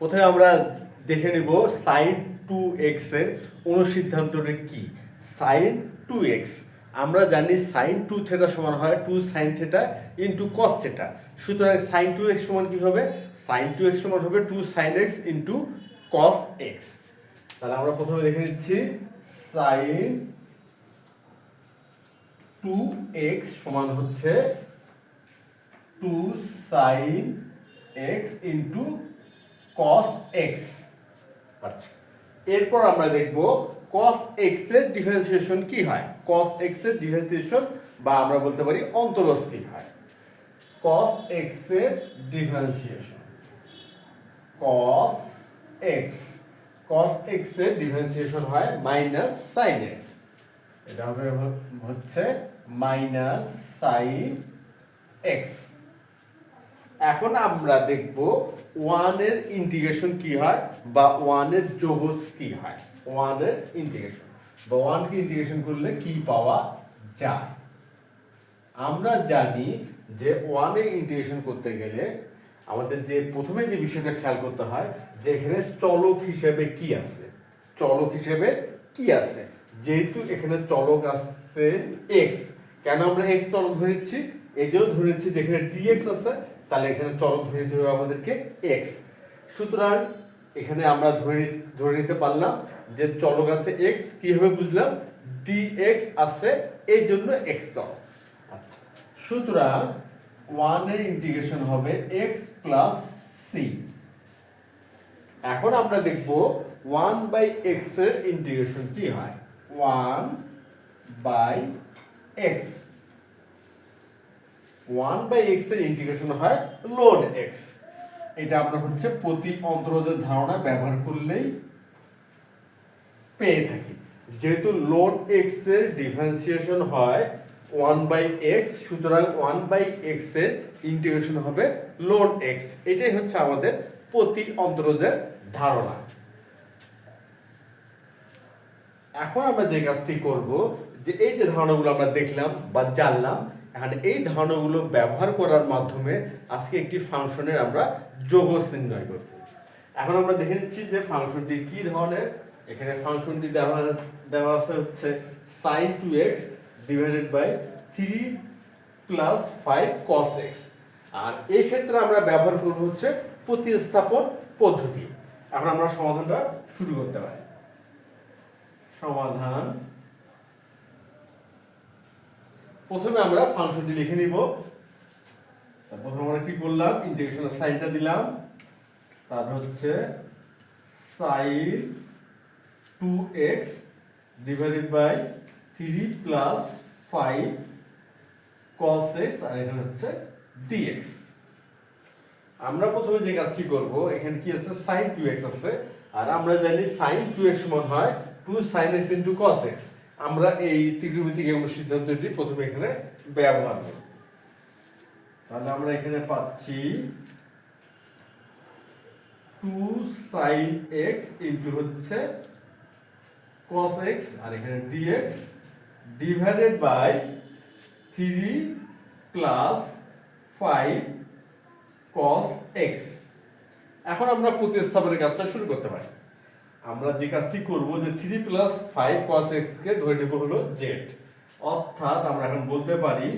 প্রথমে আমরা দেখে নিব সাইন টু এক্সের অনুসিদ্ধান্তটা কি? সাইন টু এক্স আমরা জানি সাইন টু থেটা সমান হয় two sine theta into cos theta সুতরাং সাইন টু এক্স সমান কি হবে? সাইন টু এক্স সমান হবে two sine x into cos x তাহলে আমরা প্রথমে দেখে নিচ্ছি সাইন টু এক্স সমান হচ্ছে two sine x into cos x আচ্ছা। এরপর আমরা দেখব কস এক্সের ডিফারেন্সিয়েশন কি হয়। কস এক্সের ডিফারেন্সিয়েশন বা আমরা বলতে পারি অন্তরস্থির হয়। কস এক্সের ডিফারেন্সিয়েশন কস এক্স কস এক্সের ডিফারেন্সিয়েশন হয় মাইনাস সাইন এক্স এটা হবে হচ্ছে মাইনাস সাইন এক্স এখন আমরা দেখব ওয়ানের ইন্টিগ্রেশন কি হয় বা ওয়ানের যোগজ কি হয়। ওয়ানের ইন্টিগ্রেশন বা ওয়ানকে ইন্টিগ্রেশন করলে কি পাওয়া যায়? আমরা জানি যে ওয়ান ওয়ানে ইন্টিগ্রেশন করতে গেলে আমাদের যে প্রথমে যে বিষয়টা খেয়াল করতে হয়, যে এখানে চলক হিসেবে কি আছে? চলক হিসেবে কি আছে? যেহেতু এখানে চলক আছে এক্স কেন আমরা এক্স চলক ধরে নিচ্ছি? এই জন্য ধরে নিচ্ছি যে এখানে ডিএক্স আছে তাহলে এখানে চলক ধরে নিতে হবে আমাদেরকে এক্স সুতরাং এখানে আমরা ধরে ধরে নিতে পারলাম যে চলক আছে এক্স কীভাবে বুঝলাম? ডি এক্স আছে এই জন্য এক্স চলক। আচ্ছা সুতরাং ওয়ানের ইন্টিগ্রেশন হবে এক্স প্লাস সি এখন আমরা দেখব ওয়ান বাই এক্সের ইন্টিগ্রেশন কি হয়? One by x one by এক্সের ইন্টিগ্রেশন হয় লোড এক্স এটা আমরা হচ্ছে প্রতি অন্তরজের ধারণা ব্যবহার করলেই পেয়ে থাকি। যেহেতু লোড এক্সের ডিফারেন্সিয়েশন হয় ওয়ান বাই এক্স সুতরাং ওয়ান বাই এক্সের ইন্টিগ্রেশন হবে লোড এক্স এটাই হচ্ছে আমাদের প্রতি অন্তরজের ধারণা। এখন আমরা যে কাজটি করব, যে এই যে ধারণাগুলো আমরা দেখলাম বা জানলাম এখন এই ধারণাগুলো ব্যবহার করার মাধ্যমে আজকে একটি ফাংশনের আমরা যোগজ নির্ণয় করব। এখন আমরা দেখে নিচ্ছি যে ফাংশনটি কি ধরনের। এখানে ফাংশনটি দেওয়া দেওয়া আছে হচ্ছে sine two x divided by three plus five cos x আর এই ক্ষেত্রে আমরা ব্যবহার করব হচ্ছে প্রতিস্থাপন পদ্ধতি। এখন আমরা সমাধানটা শুরু করতে পারি। সমাধান প্রথমে আমরা ফাংশনটি লিখে নিব। প্রথমে আমরা কি করলাম? ইন্টিগ্রেশনের সাইনটা দিলাম। তারপর হচ্ছে sine two x divided by three plus five cos x আর এখানে হচ্ছে ডিএক্স আমরা প্রথমে যে কাজটি করব, এখানে কি আছে? sin 2x আছে। আর আমরা জানি sin 2x সমান হয় 2 sin x into cos x আমরা এই ত্রিকোণমিতিক সিদ্ধান্তটি প্রথমে এখানে ব্যবহার করব তাহলে আমরা এখানে পাচ্ছি 2 sin x into হচ্ছে cos x আর এখানে dx divided by 3 plus 5 cos x এখন আমরা প্রতিস্থাপনের কাজটা শুরু করতে পারি। আমরা যে কাজটি করব যে থ্রি প্লাস 5 cos x কে ধরে নেব হলো জেড অর্থাৎ আমরা এখন বলতে পারি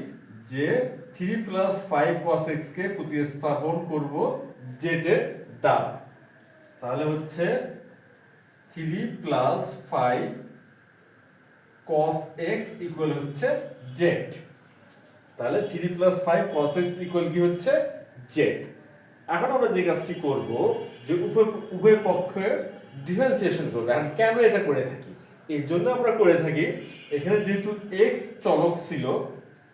যে থ্রি প্লাস 5 cos x কে প্রতিস্থাপন করব এর দ্বারা। তাহলে হচ্ছে three plus five cos x equal হচ্ছে জেড তাহলে three plus five cos x equal কি হচ্ছে জেড এখন আমরা যে কাজটি করব যে উভয় উভয় পক্ষের ডিফারেন্সিয়েশন করব। এখন কেন এটা করে থাকি? এর জন্য আমরা করে থাকি, এখানে যেহেতু এক্স চলক ছিল,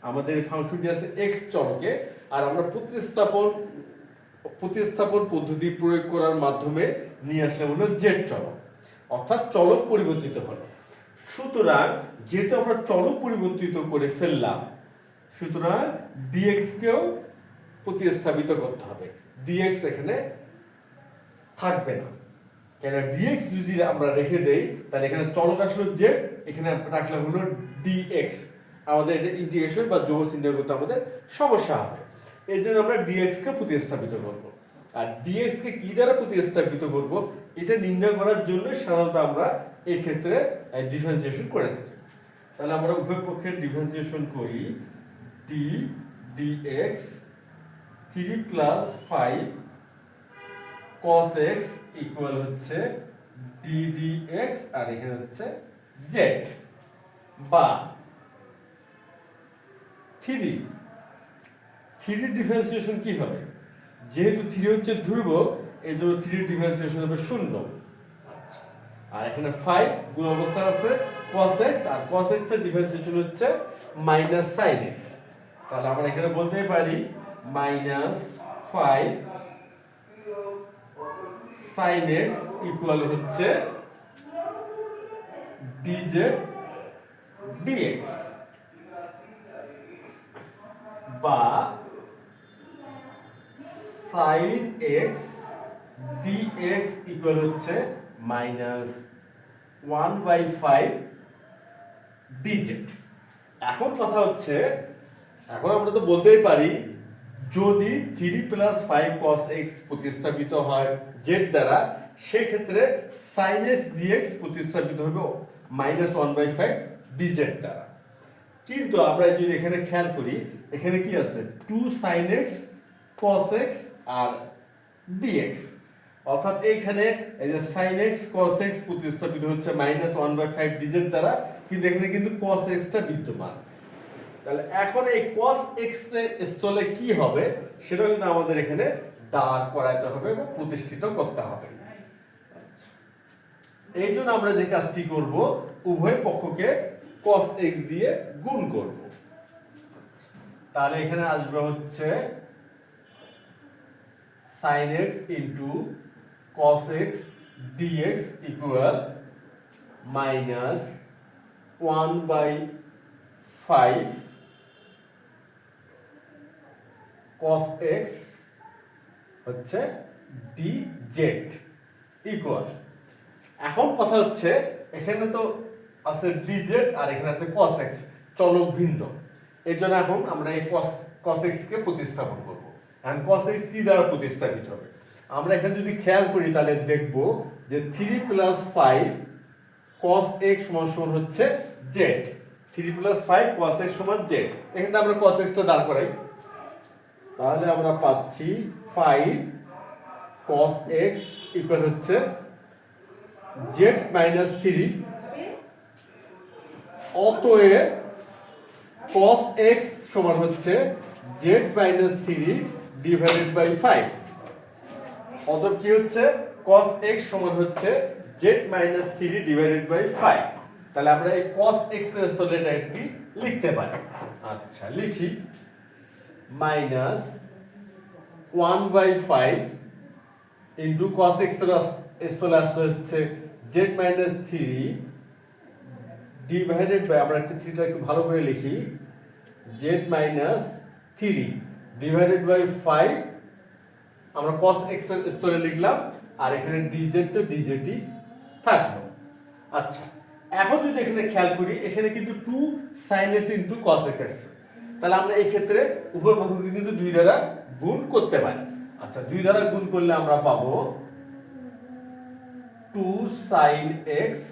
আমাদের ফাংশনটি আছে এক্স চলকে, আর আমরা প্রতিস্থাপন প্রতিস্থাপন পদ্ধতি প্রয়োগ করার মাধ্যমে নিয়ে আসলাম হলো জেড চলক। অর্থাৎ চলক পরিবর্তিত হলো। সুতরাং যেহেতু আমরা চলক পরিবর্তিত করে ফেললাম, সুতরাং dx কেও প্রতিস্থাপিত করতে হবে। dx এখানে থাকবে না। কেন dx যদি আমরা রেখে দেই, তাহলে এখানে চলক আসলো z, এখানে রাখলাম হলো dx আমাদের এটা ইন্টিগ্রেশন বা যোগ চিহ্ন করতে আমাদের সমস্যা হবে। এই জন্য আমরা dx কে প্রতিস্থাপিত করব। আর ডিএক্স কে কি দ্বারা প্রতিস্থাপিত করব, এটা নির্ণয় করার জন্য সাধারণত আমরা এই ক্ষেত্রে ডিফারেন্সিয়েশন করে থাকি। তাহলে আমরা উভয় পক্ষের ডিফারেন্সিয়েশন করি d dx three plus five cos x equal হচ্ছে এক্স আর এখানে হচ্ছে জেড বা থ্রি থ্রি ডিফারেন্সিয়েশন কি হবে? যেহেতু থ্রি হচ্ছে ধ্রুবক এই জন্য থ্রি ডিফারেন্সিয়েশন হবে শূন্য। আচ্ছা। আর এখানে ফাইভ গুণ অবস্থা আছে cos x, আর cos x এর ডিফারেন্সিয়েশন হচ্ছে মাইনাস sin x তাহলে আমরা এখানে বলতেই পারি মাইনাস ফাইভ sin x ইকুয়াল হচ্ছে dz dx বা sin x dx ইকুয়াল হচ্ছে minus one by five dz এখন কথা হচ্ছে, এখন আমরা তো বলতেই পারি যদি three plus five cos x প্রতিস্থাপিত হয় জেড দ্বারা, সেক্ষেত্রে সাইন এক্স ডিএক্স প্রতিস্থাপিত হবে minus one by five dz দ্বারা। কিন্তু আমরা যদি এখানে খেয়াল করি, এখানে কি আছে? Two sine x cos x আর ডিএক্স অর্থাৎ এইখানে এই যে সাইন এক্স কস এক্স প্রতিস্থাপিত হচ্ছে minus one by five dz দ্বারা, কিন্তু এখানে কিন্তু কস এক্সটা বিদ্যমান। তাহলে এখন এই cos x এর স্থলে কি হবে সেটা কিন্তু আমাদের এখানে দাঁড় করাইতে হবে বা প্রতিষ্ঠিত করতে হবে আচ্ছা। এই জন্য আমরা যে কাজটি করব, উভয় পক্ষকে cos x দিয়ে গুণ করব। তাহলে এখানে আসবে হচ্ছে sin x into cos x dx equal minus one by five cos x হচ্ছে ডি জেড ইকুয়াল এখন কথা হচ্ছে, এখানে তো আছে ডিজেড আর এখানে আছে cos x, চলক ভিন্ন। এর জন্য এখন আমরা এই cos cos x কে প্রতিস্থাপন করব। এখন cos x কি দ্বারা প্রতিস্থাপিত হবে? আমরা এখানে যদি খেয়াল করি, তাহলে দেখব যে three plus five cos x সমান সমান হচ্ছে z three plus five cos x সমান জেড এখানে আমরা cos x টা দাঁড় করাই। তাহলে আমরা পাচ্ছি ফাইভ cos এক্স ইকুয়াল হচ্ছে জেড মাইনাস থ্রি অতএব cos এক্স সমান হচ্ছে Z minus three divided by five অতএব কি হচ্ছে? কস এক্স সমান হচ্ছে Z minus three divided by five তাহলে আমরা এই cos এক্সের স্থলে এটা লিখতে পারি। আচ্ছা লিখি। Minus one by five into cos x স্থলে আসতে হচ্ছে z minus three divided by আমরা একটা থ্রিটা একটু ভালো করে লিখি z minus three divided by five আমরা কস এক্স স্তরে লিখলাম, আর এখানে ডিজেড তো ডিজেডই থাকল। আচ্ছা এখন যদি এখানে খেয়াল করি, এখানে কিন্তু two sine s into cos x আসছে তাহলে আমরা এই ক্ষেত্রে উভয় পক্ষকে কিন্তু দুই দ্বারা গুণ করতে পারি। আচ্ছা দুই দ্বারা গুণ করলে আমরা পাবো টু সাইন এক্স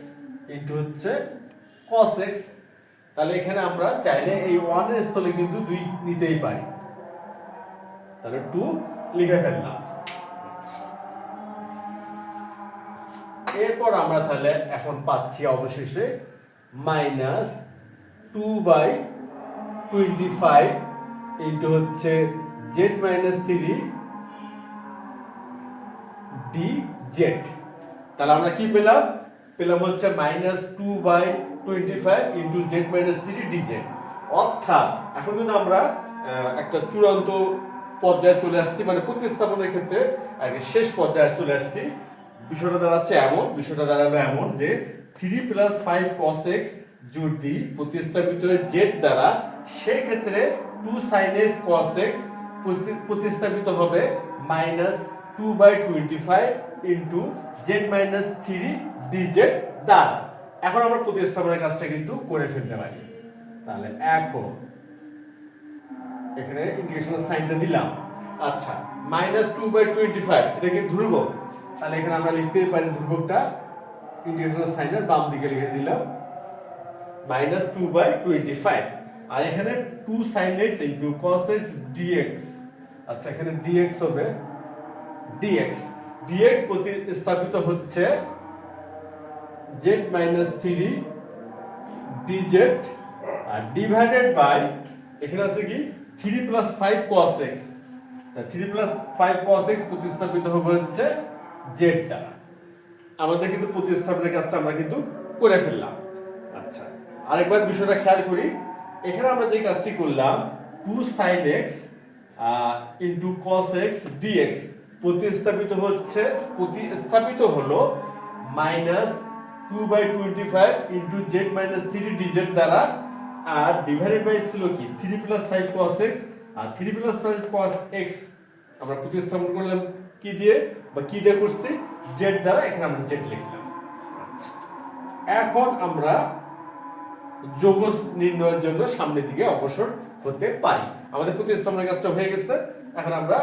ইন্টু হচ্ছে কস এক্স তাহলে এখানে আমরা চাইলে এই ওয়ানের স্থলে কিন্তু দুই নিতেই পারি। তাহলে টু লিখে ফেললাম। এরপর আমরা তাহলে এখন পাচ্ছি অবশেষে minus two by twenty five into হচ্ছে z minus three d z তাহলে আমরা কি পেলাম? পেলাম হচ্ছে minus two by twenty five into z minus three d z অর্থাৎ, এখন কিন্তু আমরা একটা চূড়ান্ত পর্যায়ে চলে আসছি মানে প্রতিস্থাপনের ক্ষেত্রে আগে শেষ পর্যায়ে চলে আসছি। বিষয়টা দাঁড়াচ্ছে এমন, বিষয়টা দাঁড়াবে এমন যে three plus five cos x যদি প্রতিস্থাপিত জেড দ্বারা সেই ক্ষেত্রে two sine x cos x প্রতিস্থাপিত হবে minus two by twenty five into z minus three d z দ্বারা। এখন আমরা প্রতিস্থাপনের কাজটা কিন্তু করে ফেলতে পারি। তাহলে এখন এখানে ইন্টিগ্রেশনের সাইনটা দিলাম। আচ্ছা minus two by twenty five এটা কি ধ্রুবক? তাহলে এখানে আমরা লিখতেই পারি ধ্রুবকটা। ইন্টিগ্রেশনের সাইনের বাম দিকে লিখে দিলাম। Minus two by twenty five আর এখানে two sine x into cos x dx আচ্ছা এখানে ডিএক্স হবে। ডিএক্স ডিএক্স প্রতিস্থাপিত হচ্ছে জেড মাইনাস থ্রি ডিজেড আর ডিভাইডেড বাই এখানে আছে কি? Three plus five cos x তা three plus five cos x প্রতিস্থাপিত হবে হচ্ছে জেড দ্বারা আমাদের কিন্তু প্রতিস্থাপনের কাজটা আমরা কিন্তু করে ফেললাম। আচ্ছা আরেকবার বিষয়টা খেয়াল করি। এখানে আমরা যে কাজটি করলাম two sine x into cos x dx প্রতিস্থাপিত হচ্ছে, প্রতিস্থাপিত হলো minus two by twenty five into z minus three dz দ্বারা, আর ডিভাইডেড বাই ছিল কি? Three plus five cos x আর three plus five cos x আমরা প্রতিস্থাপন করলাম কি দিয়ে? বা কি দিয়ে করছি? জেড দ্বারা এখানে আমরা জেড লিখলাম। আচ্ছা। এখন আমরা যোগ নির্ণয়ের জন্য সামনের দিকে অগ্রসর হতে পারি। আমাদের প্রতিস্থাপনের কাজটা হয়ে গেছে। এখন আমরা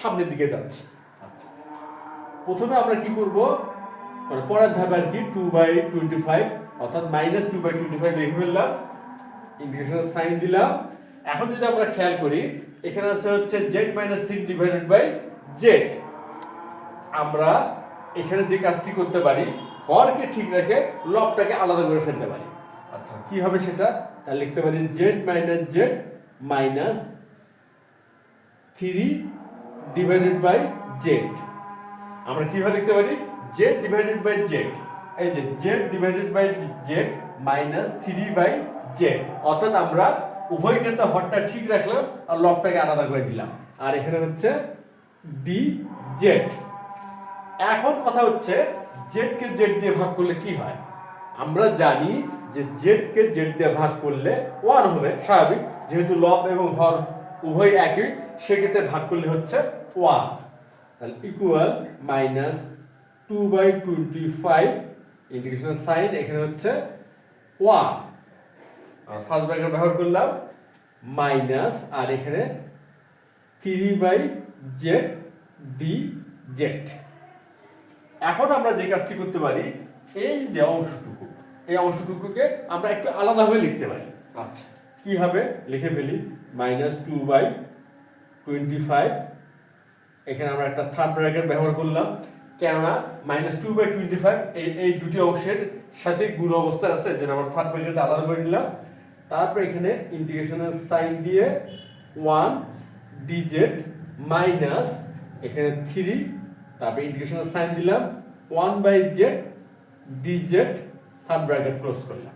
সামনের দিকে যাচ্ছি। আচ্ছা। প্রথমে আমরা কি করব? মানে পরের ধাপে আর কি টু বাই টোয়েন্টি ফাইভ অর্থাৎ minus two by twenty five লিখে ফেললাম। ইন্টিগ্রেশন সাইন দিলাম। এখন যদি আমরা খেয়াল করি এখানে আছে হচ্ছে z minus six divided by z আমরা এখানে যে কাজটি করতে পারি হরকে ঠিক রেখে লবটাকে আলাদা করে ফেলতে পারি। আচ্ছা। কি হবে সেটা? তাহলে লিখতে পারি z minus z minus three divided by z আমরা কীভাবে লিখতে পারি? জেড ডিভাইডেড বাই জেড এই যে z divided by z minus three by z অর্থাৎ আমরা উভয় ক্ষেত্রে হরটা ঠিক রাখলাম আর লবটাকে আলাদা করে দিলাম। আর এখানে হচ্ছে ডি জেড এখন কথা হচ্ছে জেড কে জেড দিয়ে ভাগ করলে কি হয়? আমরা জানি যে জেড কে জেড দিয়ে ভাগ করলে ওয়ান হবে স্বাভাবিক। যেহেতু লব এবং হর উভয় একই, সেক্ষেত্রে ভাগ করলে হচ্ছে ওয়ান তাহলে equal minus two by twenty five integration sign এখানে হচ্ছে ওয়ান ফার্স্ট ব্র্যাকেট ব্যবহার করলাম মাইনাস আর এখানে three by z d z এখন আমরা যে কাজটি করতে পারি, এই যে অংশটুকু এই অংশটুকুকে আমরা একটু আলাদাভাবে লিখতে পারি। আচ্ছা। কি হবে? লিখে ফেলি। Minus two by twenty five এখানে আমরা একটা থার্ড ব্র্যাকেট ব্যবহার করলাম। কেননা minus two by twenty five এই এই দুটি অংশের সাথে গুণ অবস্থায় আছে যেন আমরা থার্ড ব্র্যাকেট আলাদা করে নিলাম। তারপর এখানে ইন্টিগ্রেশনের সাইন দিয়ে ওয়ান ডিজেড মাইনাস এখানে থ্রি তারপর ইন্টিগ্রেশনের সাইন দিলাম। One by z dz third bracket close করলাম।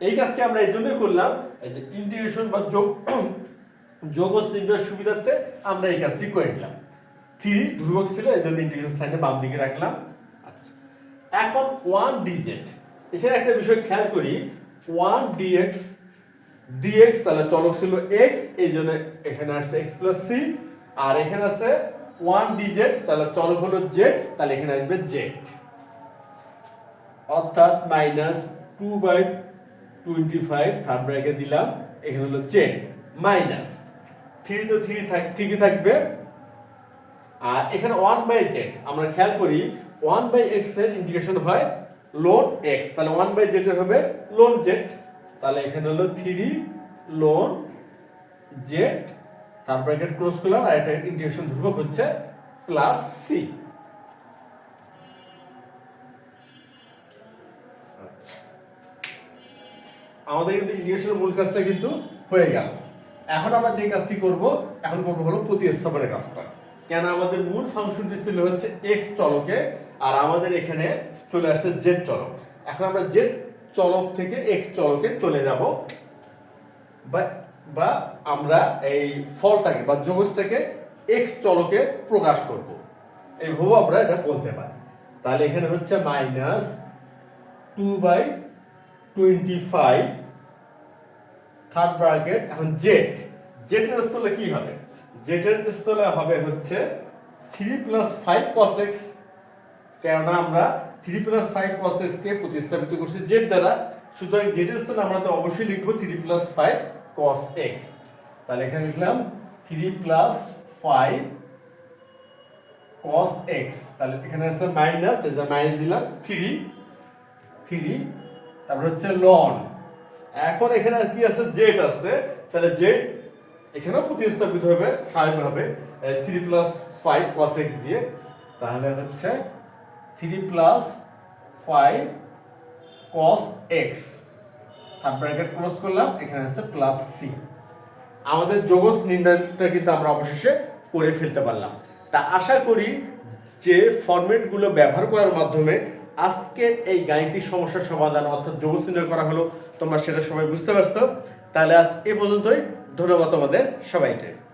এই কাজটি আমরা এই জন্যই করলাম, এই যে ইন্টিগ্রেশন বা যোগ যোগ ও সুবিধার্থে আমরা এই কাজটি করে নিলাম। থ্রি ধ্রুবক ছিল, এই জন্য ইন্টিগ্রেশন সাইনে বাম দিকে রাখলাম। আচ্ছা। এখন ওয়ান ডিজেড এখানে একটা বিষয় খেয়াল করি ওয়ান ডিএক্স ডিএক্স তাহলে চলক ছিল এক্স এই জন্য এখানে আসছে এক্স প্লাস সি আর এখানে আছে ওয়ান ডিজেড তাহলে চলক হলো জেড তাহলে এখানে আসবে জেড অর্থাৎ minus two by twenty five third bracket দিলাম। এখানে হলো জেড মাইনাস থ্রি তো থ্রি ঠিকই থাকবে। আর এখানে ওয়ান বাই জেড আমরা খেয়াল করি ওয়ান বাই এক্সের ইন্টিগ্রেশন হয় লোন এক্স তাহলে ওয়ান বাই জেড এর হবে লোন জেড তাহলে এখানে হলো থ্রি লোন জেড তার ব্র্যাকেট ক্লোজ করলাম, আর এটা ইন্টিগ্রেশন ধ্রুবক হচ্ছে প্লাস সি আমাদের কিন্তু ইন্টিগ্রেশনের মূল কাজটা কিন্তু হয়ে গেল। এখন আমরা যে কাজটি করব, এখন করব হলো প্রতিস্থাপনের কাজটা। কেন আমাদের মূল ফাংশনটি ছিল হচ্ছে এক্স চলকে, আর আমাদের এখানে চলে আসছে জেড চলক। এখন আমরা জেড চলক থেকে এক্স চলকে চলে যাব, বা বা আমরা এই ফলটাকে বা যোগজটাকে এক্স চলকে প্রকাশ করব। এইভাবে আমরা এটা বলতে পারি। তাহলে এখানে হচ্ছে minus two by twenty five third bracket এখন জেড জেটের স্থলে কি হবে? জেটের স্থলে হবে হচ্ছে three plus five cos x কেননা আমরা three plus five cos x কে প্রতিস্থাপিত করছি জেড দ্বারা। সুতরাং জেটের স্থলে আমরা তো অবশ্যই লিখব three plus five cos x তাহলে এখানে লিখলাম three plus five cos x তাহলে এখানে আছে মাইনাস এই মাইনাস দিলাম 3 3 তারপর হচ্ছে লন। এখন এখানে কি আছে? জেড আছে। তাহলে জেড এখানেও প্রতিস্থাপিত হবে স্বাভাবিকভাবে three plus five cos x দিয়ে। তাহলে হচ্ছে three plus five cos x third bracket close করলাম, এখানে হচ্ছে প্লাস সি আমাদের যোগস নির্ণয়টা কিন্তু আমরা অবশেষে করে ফেলতে পারলাম। তা আশা করি যে ফরম্যাটগুলো ব্যবহার করার মাধ্যমে আজকের এই গাণিতিক সমস্যার সমাধান অর্থাৎ যোগ করা হলো। তোমরা সেটা সবাই বুঝতে পারছ। তাহলে আজ এ পর্যন্তই। ধন্যবাদ তোমাদের সবাইকে।